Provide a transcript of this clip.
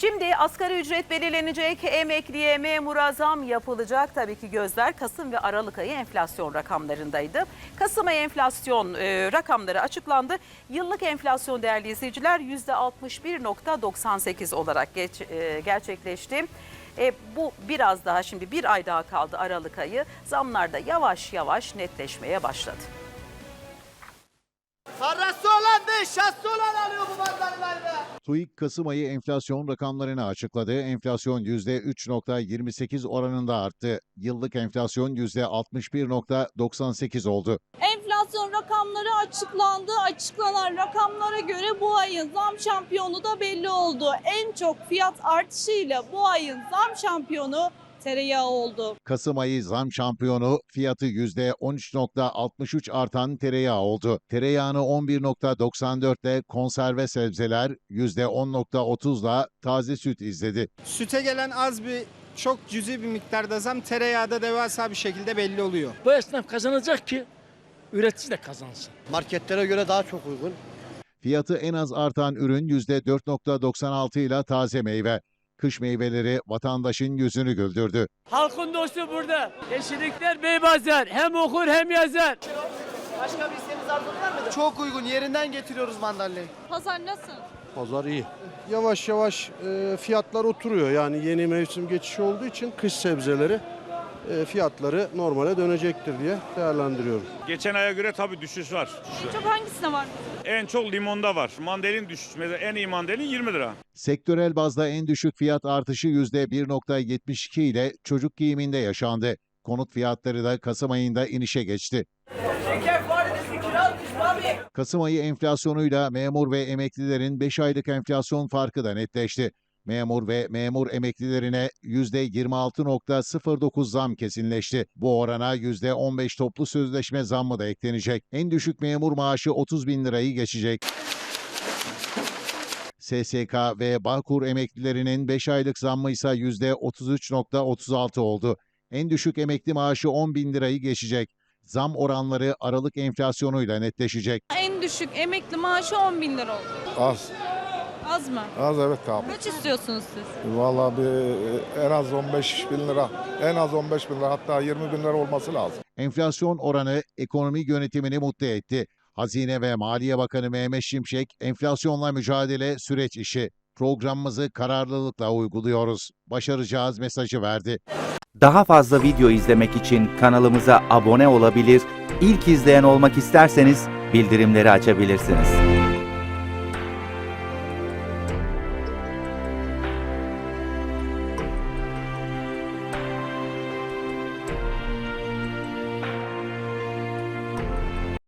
Şimdi asgari ücret belirlenecek, emekliye, memura zam yapılacak. Tabii ki gözler Kasım ve Aralık ayı enflasyon rakamlarındaydı. Kasım ayı enflasyon e, rakamları açıklandı. Yıllık enflasyon değerli izleyiciler %61.98 olarak geç, e, gerçekleşti. E, bu biraz daha şimdi bir ay daha kaldı Aralık ayı. Zamlar da yavaş yavaş netleşmeye başladı. Parası olan değil, şahsı olan alıyor bu be. TÜİK Kasım ayı enflasyon rakamlarını açıkladı. Enflasyon %3.28 oranında arttı. Yıllık enflasyon %61.98 oldu. Enflasyon rakamları açıklandı. Açıklanan rakamlara göre bu ayın zam şampiyonu da belli oldu. En çok fiyat artışıyla bu ayın zam şampiyonu tereyağı oldu. Kasım ayı zam şampiyonu fiyatı %13.63 artan tereyağı oldu. Tereyağını 11.94 ile konserve sebzeler %10.30'la taze süt izledi. Süte gelen az bir çok cüzi bir miktarda zam tereyağda devasa bir şekilde belli oluyor. Bu esnaf kazanacak ki üretici de kazansın. Marketlere göre daha çok uygun. Fiyatı en az artan ürün %4.96 ile taze meyve. Kış meyveleri vatandaşın yüzünü güldürdü. Halkın dostu burada. Yeşillikler Beybazer. Hem okur hem yazar. Başka bir isteğiniz arzunuz var mıdır? Çok uygun, yerinden getiriyoruz mandalinayı. Pazar nasıl? Pazar iyi. Yavaş yavaş e, fiyatlar oturuyor. Yani yeni mevsim geçişi olduğu için kış sebzeleri fiyatları normale dönecektir diye değerlendiriyorum. Geçen aya göre tabii düşüş var. En çok hangisine var? En çok limonda var. Mandalin düşüş. Mesela en iyi mandalin 20 lira. Sektörel bazda en düşük fiyat artışı %1.72 ile çocuk giyiminde yaşandı. Konut fiyatları da Kasım ayında inişe geçti. Kasım ayı enflasyonuyla memur ve emeklilerin 5 aylık enflasyon farkı da netleşti. Memur ve memur emeklilerine %26.09 zam kesinleşti. Bu orana %15 toplu sözleşme zammı da eklenecek. En düşük memur maaşı 30 bin lirayı geçecek. SSK ve Bağkur emeklilerinin 5 aylık zammı ise %33.36 oldu. En düşük emekli maaşı 10 bin lirayı geçecek. Zam oranları Aralık enflasyonuyla netleşecek. En düşük emekli maaşı 10 bin lira oldu. Az. Az mı? Az evet abi. Kaç istiyorsunuz siz? Vallahi bir en az 15 bin lira. En az 15 bin lira hatta 20 bin lira olması lazım. Enflasyon oranı ekonomi yönetimini mutlu etti. Hazine ve Maliye Bakanı Mehmet Şimşek, enflasyonla mücadele süreç işi. Programımızı kararlılıkla uyguluyoruz. Başaracağız mesajı verdi. Daha fazla video izlemek için kanalımıza abone olabilir, ilk izleyen olmak isterseniz bildirimleri açabilirsiniz.